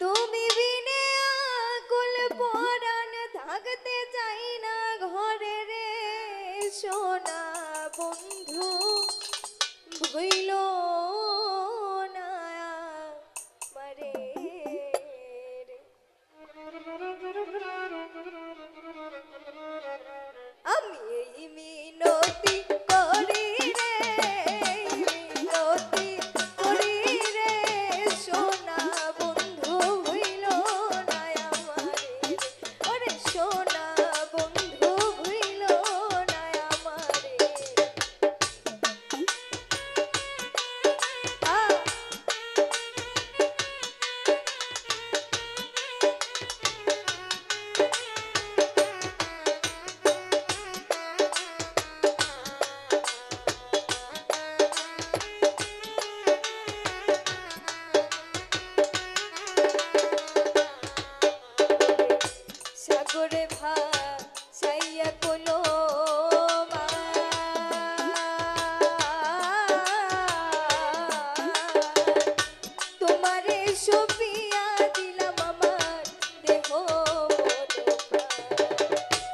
তুমি বিনে আকুল পরাণ থাকতে চাই না ঘরে রে সোনা বন্ধু।